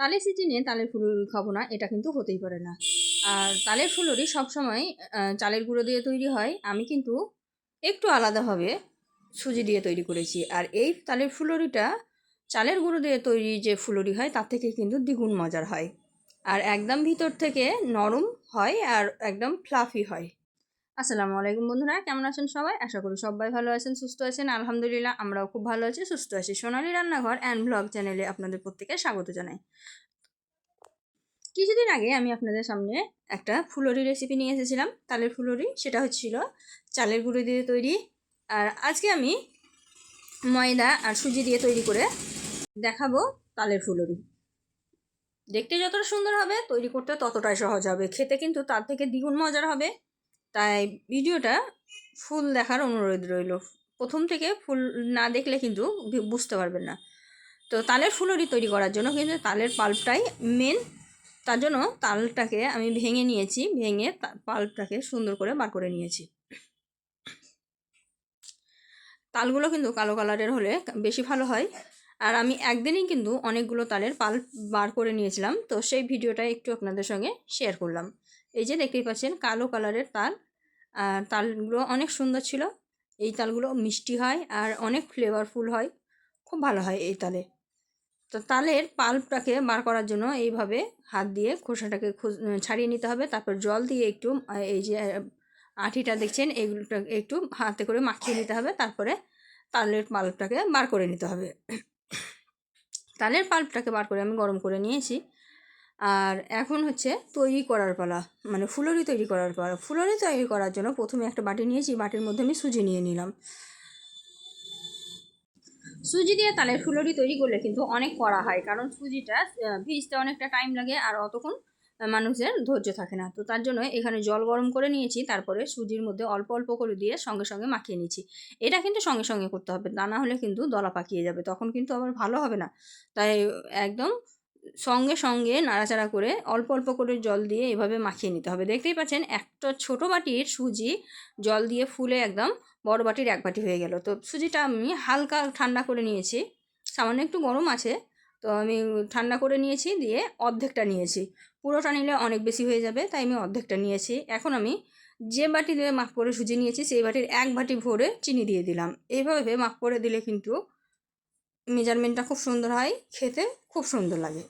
তালের সিজনে তালের ফুলুরি খাব না, এটা কিন্তু হতেই পারে না। আর তালের ফুলুরি সবসময় চালের গুঁড়ো দিয়ে তৈরি হয়। আমি কিন্তু একটু আলাদাভাবে সুজি দিয়ে তৈরি করেছি। আর এই তালের ফুলুরিটা চালের গুঁড়ো দিয়ে তৈরি যে ফুলুরি হয়, তার থেকে কিন্তু দ্বিগুণ মজার হয়। আর একদম ভিতর থেকে নরম হয় আর একদম ফ্লাফি হয়। আসসালামু আলাইকুম বন্ধুরা, কেমন আছেন সবাই? আশা করি সবাই ভালো আছেন, সুস্থ আছেন। আলহামদুলিল্লাহ, আমরাও খুব ভালো আছি, সুস্থ আছি। সোনালি রান্নাঘর অ্যান্ড ব্লগ চ্যানেলে আপনাদের প্রত্যেকে স্বাগত জানাই। কিছুদিন আগে আমি আপনাদের সামনে একটা ফুলরি রেসিপি নিয়ে এসেছিলাম। তালের ফুলরি, সেটা হচ্ছিল চালের গুঁড়ো দিয়ে তৈরি। আর আজকে আমি ময়দা আর সুজি দিয়ে তৈরি করে দেখাবো তালের ফুলরি। দেখতে যতটা সুন্দর হবে, তৈরি করতে ততটাই সহজ হবে। খেতে কিন্তু তার থেকে দ্বিগুণ মজার হবে। তাই ভিডিওটা ফুল দেখার অনুরোধ রইল। প্রথম থেকে ফুল না দেখলে কিন্তু বুঝতে পারবেন না। তো তালের ফুলরি তৈরি করার জন্য কিন্তু তালের পাল্পটাই মেন তার জন্য তালটাকে আমি ভেঙে নিয়েছি, ভেঙে পাল্পটাকে সুন্দর করে বার করে নিয়েছি। তালগুলো কিন্তু কালো কালারের হলে বেশি ভালো হয়। আর আমি একদিনই কিন্তু অনেকগুলো তালের পাল্প বার করে নিয়েছিলাম। তো সেই ভিডিওটা একটু আপনাদের সঙ্গে শেয়ার করলাম। এই যে দেখতেই পাচ্ছেন, কালো কালারের তাল আর তালগুলো অনেক সুন্দর ছিল। এই তালগুলো মিষ্টি হয় আর অনেক ফ্লেভারফুল হয়। খুব ভালো হয় এই তালে। তো তালের পাল্পটাকে বার করার জন্য এইভাবে হাত দিয়ে খোসাটাকে খোস- ছাড়িয়ে নিতে হবে। তারপর জল দিয়ে একটু এই যে আঠিটা দেখছেন, এগুলোটা একটু হাতে করে মাখিয়ে নিতে হবে। তারপরে তালের পাল্পটাকে বার করে নিতে হবে। তালের পাল্পটাকে বার করে আমি গরম করে নিয়েছি। আর এখন হচ্ছে তৈরি করার পালা মানে ফুলরি তৈরি করার পালা। ফুলরি তৈরি করার জন্য প্রথমে একটা বাটি নিয়েছি বাটির মধ্যে আমি সুজি নিয়ে নিলাম। সুজি দিয়ে তালের ফুলরি তৈরি করলে কিন্তু অনেক করা হয়, কারণ সুজিটা ভিজতে অনেকটা টাইম লাগে আর অতক্ষণ মানুষের ধৈর্য থাকে না। তো তার জন্য এখানে জল গরম করে নিয়েছি, তারপরে সুজির মধ্যে অল্প অল্প করে দিয়ে সঙ্গে সঙ্গে মাখিয়ে নিয়েছি। এটা কিন্তু সঙ্গে সঙ্গে করতে হবে, তা না হলে কিন্তু দলা পাকিয়ে যাবে, তখন কিন্তু আবার ভালো হবে না। তাই একদম সঙ্গে সঙ্গে নাড়াচাড়া করে অল্প অল্প করে জল দিয়ে এভাবে মাখিয়ে নিতে হবে। দেখতেই পাচ্ছেন একটা ছোট বাটির সুজি জল দিয়ে ফুলে একদম বড় বাটির এক বাটি হয়ে গেল। তো সুজিটা আমি হালকা ঠান্ডা করে নিয়েছি, সামান্য একটু গরম আছে, তো আমি ঠান্ডা করে নিয়েছি, দিয়ে অর্ধেকটা নিয়েছি। পুরোটা নিলে অনেক বেশি হয়ে যাবে, তাই আমি অর্ধেকটা নিয়েছি। এখন আমি যে বাটি দিয়ে মাপ করে সুজি নিয়েছি, সেই বাটির এক বাটি ভরে চিনি দিয়ে দিলাম। এইভাবে মাপ করে দিলে কিন্তু মেজারমেন্টটা খুব সুন্দর হয়, খেতে খুব সুন্দর লাগে।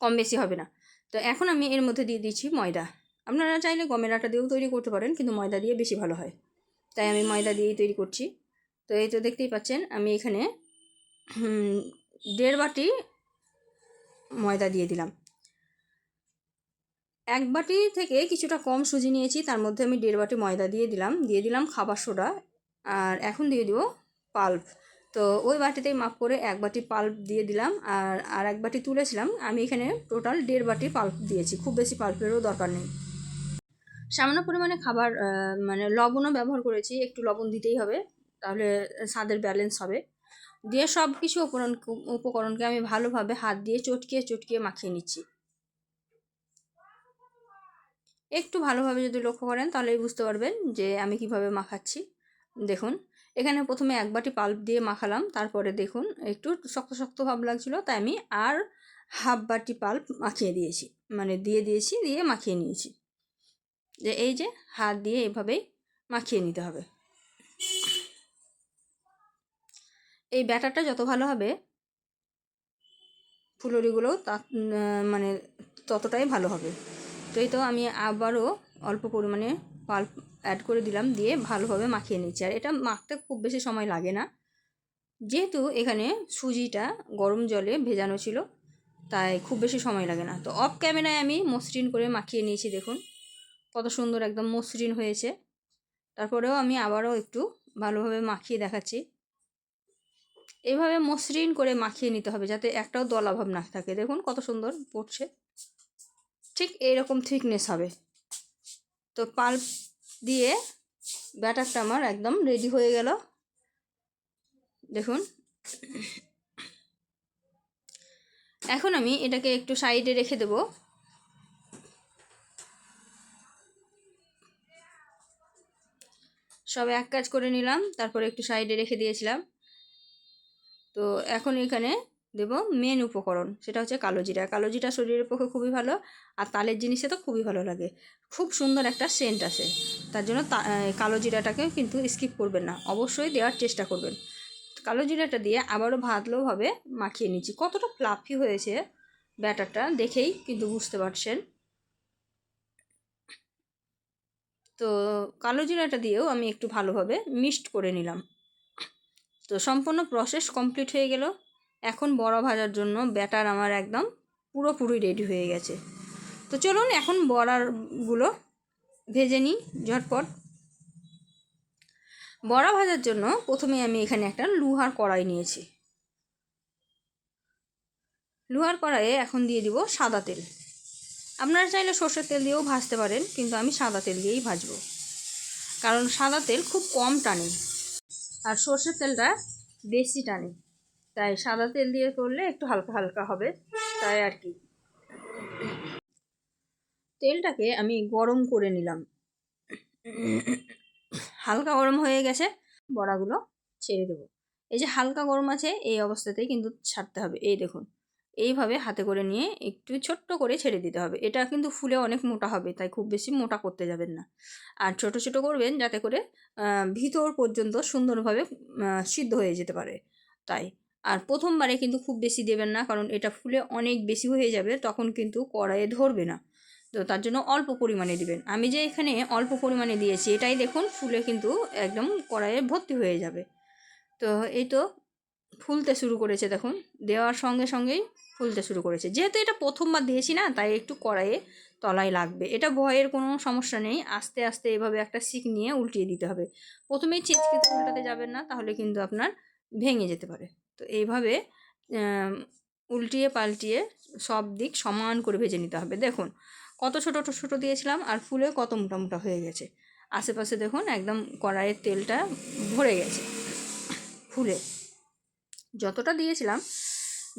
কম বেশি হবে না। তো এখন আমি এর মধ্যে দিয়ে দিচ্ছি ময়দা। আপনারা চাইলে গমের আটা দিয়েও তৈরি করতে পারেন, কিন্তু ময়দা দিয়ে বেশি ভালো হয়। তাই আমি ময়দা দিয়েই তৈরি করছি। তো এই তো দেখতেই পাচ্ছেন, আমি এখানে দেড় বাটি ময়দা দিয়ে দিলাম। এক বাটি থেকে কিছুটা কম সুজি নিয়েছি, তার মধ্যে আমি দেড় বাটি ময়দা দিয়ে দিলাম। দিয়ে দিলাম খাবার সোডা, আর এখন দিয়ে দিব পাল্প। তো ওই বাটিতেই মাপ করে এক বাটি পাল্প দিয়ে দিলাম আর আর এক বাটি তুলেছিলাম। আমি এখানে টোটাল দেড় বাটি পাল্প দিয়েছি। খুব বেশি পাল্পেরও দরকার নেই। সামান্য পরিমাণে খাবার মানে লবণও ব্যবহার করেছি। একটু লবণ দিতেই হবে, তাহলে স্বাদের ব্যালেন্স হবে। দিয়ে সব কিছু উপকরণ উপকরণকে আমি ভালোভাবে হাত দিয়ে চটকিয়ে চটকিয়ে মাখিয়ে নিচ্ছি। একটু ভালোভাবে যদি লক্ষ্য করেন, তাহলেই বুঝতে পারবেন যে আমি কীভাবে মাখাচ্ছি। দেখুন। এখানে প্রথমে এক বাটি পাল্প দিয়ে মাখালাম, তারপরে দেখুন একটু শক্ত শক্ত ভাব লাগছিল, তাই আমি আর হাফ বাটি পাল্প মাখিয়ে দিয়েছি মানে দিয়ে দিয়েছি, দিয়ে মাখিয়ে নিয়েছি। যে এই যে হাত দিয়ে এভাবেই মাখিয়ে নিতে হবে। এই ব্যাটারটা যত ভালো হবে, ফুলরিগুলোও তা মানে ততটাই ভালো হবে। তো এই তো আমি আবারও অল্প পরিমাণে পাল্প অ্যাড করে দিলাম, দিয়ে ভালোভাবে মাখিয়ে নিচ্ছি। আর এটা মাখতে খুব বেশি সময় লাগে না। যেহেতু এখানে সুজিটা গরম জলে ভেজানো ছিল, তাই খুব বেশি সময় লাগে না। তো অফ ক্যামেরায় আমি মসৃণ করে মাখিয়ে নিয়েছি, দেখুন। কত সুন্দর একদম মসৃণ হয়েছে। তারপরেও আমি আবারও একটু ভালোভাবে মাখিয়ে দেখাচ্ছি। এইভাবে মসৃণ করে মাখিয়ে নিতে হবে, যাতে একটাও দলাভাব না থাকে। দেখুন কত সুন্দর পড়ছে। ঠিক এইরকম থিকনেস হবে। তো পাল্প দিয়ে ব্যাটারটা আমার একদম রেডি হয়ে গেল। দেখুন। এখন আমি এটাকে একটু সাইডে রেখে দেব। সব এক কাজ করে নিলাম, তারপরে একটু সাইডে রেখে দিয়েছিলাম। তো এখন এখানে দেব মেন উপকরণ, সেটা হচ্ছে কালো জিরা। কালো জিরা শরীরের পক্ষে খুবই ভালো, আর তালের জিনিসে তো খুবই ভালো লাগে। খুব সুন্দর একটা সেন্ট আছে তার জন্য কালো জিরাটাকে কিন্তু স্কিপ করবেন না। অবশ্যই দেওয়ার চেষ্টা করবেন। কালো জিরাটা দিয়ে আবারও ভালোভাবে মাখিয়ে নিচ্ছি। কতটা ফ্লাফি হয়েছে ব্যাটারটা দেখেই কিন্তু বুঝতে পারছেন। তো কালো জিরাটা দিয়েও আমি একটু ভালোভাবে মিক্সড করে নিলাম। তো সম্পূর্ণ প্রসেস কমপ্লিট হয়ে গেল। এখন বড়া ভাজার জন্য ব্যাটার আমার একদম পুরোপুরি রেডি হয়ে গেছে। তো চলুন এখন বড়ারগুলো ভেজে নিই ঝটপট। বড়া ভাজার জন্য প্রথমে আমি এখানে একটা লুহার কড়াই নিয়েছি। লোহার কড়াইয়ে এখন দিয়ে দিব সাদা তেল। আপনারা চাইলে সর্ষের তেল দিয়েও ভাজতে পারেন, কিন্তু আমি সাদা তেল দিয়েই ভাজবো। কারণ সাদা তেল খুব কম টানে, আর সর্ষের তেলটা বেশি টানে। তাই সাদা তেল দিয়ে করলে একটু হালকা হালকা হবে, তাই আর কি। তেলটাকে আমি গরম করে নিলাম। হালকা গরম হয়ে গেছে, বড়াগুলো ছেড়ে দেবো। এই যে হালকা গরম আছে, এই অবস্থাতেই কিন্তু ছাড়তে হবে। এই দেখুন, এইভাবে হাতে করে নিয়ে একটু ছোট্ট করে ছেড়ে দিতে হবে। এটা কিন্তু ফুলে অনেক মোটা হবে, তাই খুব বেশি মোটা করতে যাবেন না। আর ছোট ছোট করবেন, যাতে করে ভিতর পর্যন্ত সুন্দরভাবে সিদ্ধ হয়ে যেতে পারে। তাই আর প্রথমবারে কিন্তু খুব বেশি দেবেন না, কারণ এটা ফুলে অনেক বেশি হয়ে যাবে, তখন কিন্তু কড়াইয়ে ধরবে না। তো তার জন্য অল্প পরিমাণে দিবেন। আমি যে এখানে অল্প পরিমাণে দিয়েছি, এটাই দেখুন ফুলে কিন্তু একদম কড়াইয়ে ভর্তি হয়ে যাবে। তো এই তো ফুলতে শুরু করেছে, দেখুন। দেওয়ার সঙ্গে সঙ্গেই ফুলতে শুরু করেছে। যেহেতু এটা প্রথমবার দিয়েছি না, তাই একটু কড়াইয়ে তলায় লাগবে। এটা ভয়ের কোনো সমস্যা নেই, আস্তে আস্তে এভাবে একটা শিক নিয়ে উল্টিয়ে দিতে হবে। প্রথমেই চিচকিতে উল্টাতে যাবেন না, তাহলে কিন্তু আপনার ভেঙে যেতে পারে। তো এইভাবে উল্টিয়ে পাল্টিয়ে সব দিক সমান করে ভেজে নিতে হবে। দেখুন, কত ছোটো ছোটো দিয়েছিলাম আর ফুলে কত মোটা মোটা হয়ে গেছে। আশেপাশে দেখুন একদম কড়াইয়ের তেলটা ভরে গেছে, ফুলে। যতটা দিয়েছিলাম,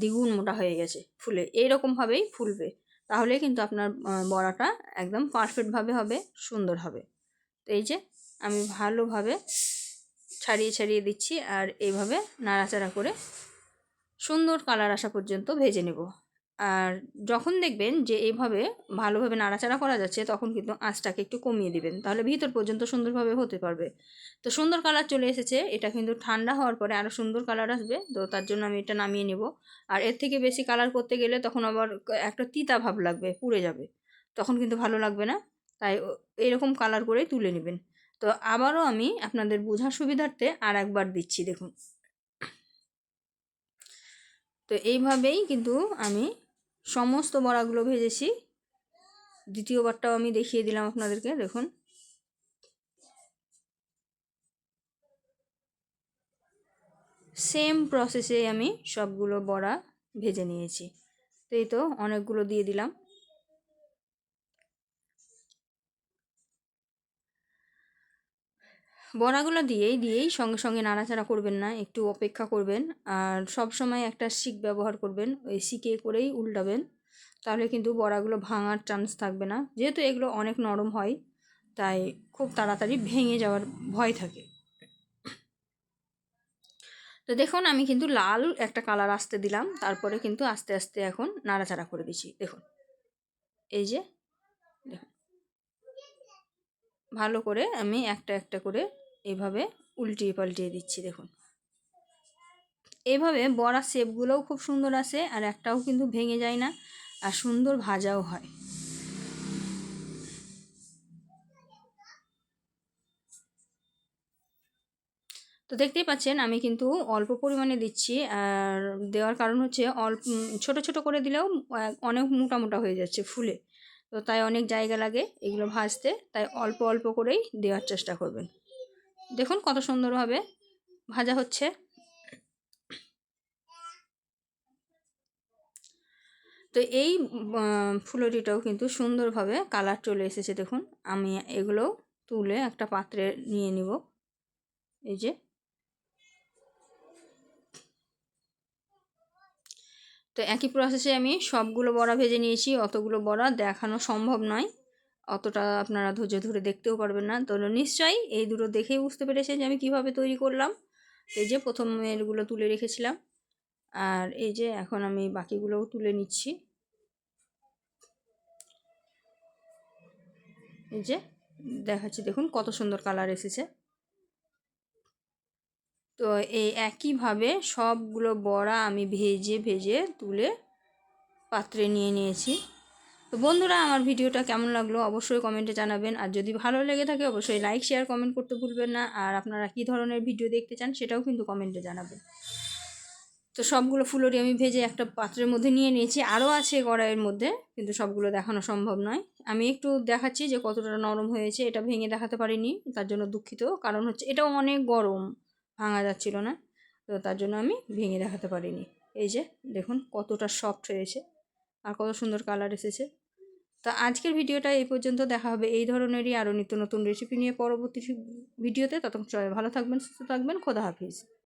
দ্বিগুণ মোটা হয়ে গেছে ফুলে। এইরকমভাবেই ফুলবে। তাহলে কিন্তু আপনার বড়াটা একদম পারফেক্টভাবে হবে, সুন্দর হবে। তো এই যে, আমি ভালোভাবে ছাড়িয়ে ছাড়িয়ে দিচ্ছি আর এইভাবে নাড়াচাড়া করে সুন্দর কালার আসা পর্যন্ত ভেজে নেব। আর যখন দেখবেন যে এইভাবে ভালোভাবে নাড়াচাড়া করা যাচ্ছে, তখন কিন্তু আঁচটাকে একটু কমিয়ে দিবেন। তাহলে ভিতর পর্যন্ত সুন্দরভাবে হতে পারবে। তো সুন্দর কালার চলে এসেছে, এটা কিন্তু ঠান্ডা হওয়ার পরে আরও সুন্দর কালার আসবে, তো তার জন্য আমি এটা নামিয়ে নেব। আর এর থেকে বেশি কালার করতে গেলে তখন আবার একটা তিতা ভাব লাগবে, পুড়ে যাবে। তখন কিন্তু ভালো লাগবে না, তাই এরকম কালার করেই তুলে নেবেন। তো আবারও আমি আপনাদের বোঝার সুবিধার্থে আর একবার দিচ্ছি, দেখুন। তো এইভাবেই কিন্তু আমি সমস্ত বড়াগুলো ভেজেছি। দ্বিতীয়বারটাও আমি দেখিয়ে দিলাম আপনাদেরকে, দেখুন। সেম প্রসেসে আমি সবগুলো বড়া ভেজে নিয়েছি। তো এই তো অনেকগুলো দিয়ে দিলাম। বড়াগুলো দিয়েই দিয়েই সঙ্গে সঙ্গে নাড়াচাড়া করবেন না, একটু অপেক্ষা করবেন। আর সব সময় একটা শিক ব্যবহার করবেন, ওই শিকে করেই উল্টাবেন। তাহলে কিন্তু বড়াগুলো ভাঙার চান্স থাকবে না। যেহেতু এগুলো অনেক নরম হয়, তাই খুব তাড়াতাড়ি ভেঙে যাওয়ার ভয় থাকে। তো দেখুন, আমি কিন্তু লাল একটা কালার আসতে দিলাম, তারপরে কিন্তু আস্তে আস্তে এখন নাড়াচাড়া করে দিচ্ছি। দেখুন, এই যে, দেখুন। ভালো করে আমি একটা একটা করে এইভাবে উল্টিয়ে পাল্টিয়ে দিচ্ছি, দেখুন। এইভাবে বড়া শেপগুলোও খুব সুন্দর আসে আর একটাও কিন্তু ভেঙে যায় না আর সুন্দর ভাজাও হয়। তো দেখতেই পাচ্ছেন আমি কিন্তু অল্প পরিমাণে দিচ্ছি আর দেওয়ার কারণ হচ্ছে অল্প ছোট ছোট করে দিলেও অনেক মোটা মোটা হয়ে যাচ্ছে ফুলে। তো তাই অনেক জায়গা লাগে এগুলো ভাজতে, তাই অল্প অল্প করেই দেওয়ার চেষ্টা করবেন। দেখুন কত সুন্দরভাবে ভাজা হচ্ছে। তো এই ফুলরিটাও কিন্তু সুন্দরভাবে কালার চলে এসেছে দেখুন। আমি এগুলো তুলে একটা পাত্রে নিয়ে নিব। এই যে। তো একই প্রসেসে আমি সবগুলো বড়া ভেজে নিয়েছি, অতগুলো বড়া দেখানো সম্ভব নয়। অতটা আপনারা ধৈর্য ধরে দেখতেও পারবেন না। তো নিশ্চয়ই এই দুটো দেখেই বুঝতে পেরেছেন যে আমি কীভাবে তৈরি করলাম। এই যে প্রথম এরগুলো তুলে রেখেছিলাম। আর এই যে এখন আমি বাকিগুলোও তুলে নিচ্ছি। এই যে দেখাচ্ছি, দেখুন কত সুন্দর কালার এসেছে। তো এই একইভাবে সবগুলো বড়া আমি ভেজে ভেজে তুলে পাত্রে নিয়ে নিয়েছি। তো বন্ধুরা, আমার ভিডিওটা কেমন লাগল অবশ্যই কমেন্টে জানাবেন। আর যদি ভালো লেগে থাকে, অবশ্যই লাইক শেয়ার কমেন্ট করতে ভুলবেন না। আর আপনারা কী ধরনের ভিডিও দেখতে চান, সেটাও কিন্তু কমেন্টে জানাবেন। তো সবগুলো ফুলরি আমি ভেজে একটা পাত্রের মধ্যে নিয়ে নিয়েছি। আরও আছে কড়াইয়ের মধ্যে, কিন্তু সবগুলো দেখানো সম্ভব নয়। আমি একটু দেখাচ্ছি যে কতটা নরম হয়েছে, এটা ভেঙে দেখাতে পারিনি, তার জন্য দুঃখিত। কারণ হচ্ছে, এটাও অনেক গরম, ভাঙা যাচ্ছিল না। তো তার জন্য আমি ভেঙে দেখাতে পারিনি। এই যে, দেখুন কতটা সফট হয়েছে। আর কত সুন্দর কালার এসেছে। তো আজকের ভিডিওটা এই পর্যন্ত, দেখা হবে এই ধরনেরই আরও নিত্য নতুন রেসিপি নিয়ে পরবর্তী ভিডিওতে। ততক্ষণ সবাই ভালো থাকবেন, সুস্থ থাকবেন, খোদা হাফিজ।